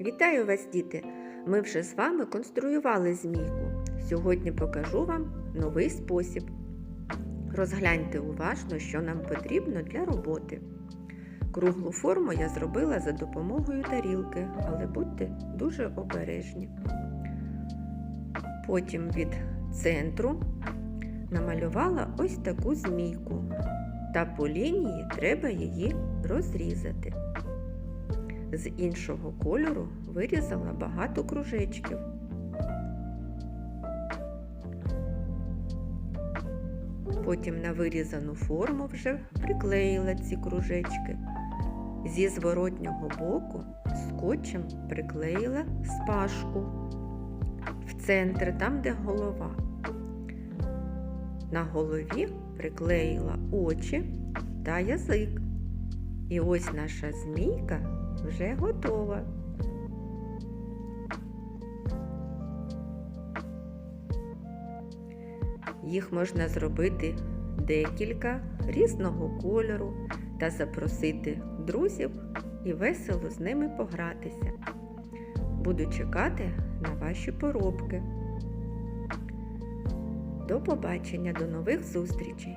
Вітаю вас, діти! Ми вже з вами конструювали змійку. Сьогодні покажу вам новий спосіб. Розгляньте уважно, що нам потрібно для роботи. Круглу форму я зробила за допомогою тарілки, але будьте дуже обережні. Потім від центру намалювала ось таку змійку. Та по лінії треба її розрізати. З іншого кольору вирізала багато кружечків. Потім на вирізану форму вже приклеїла ці кружечки. Зі зворотнього боку скотчем приклеїла спашку в центр, там, де голова. На голові приклеїла очі та язик. І ось наша змійка вже готова. Їх можна зробити декілька різного кольору та запросити друзів і весело з ними погратися. Буду чекати на ваші поробки. До побачення, до нових зустрічей!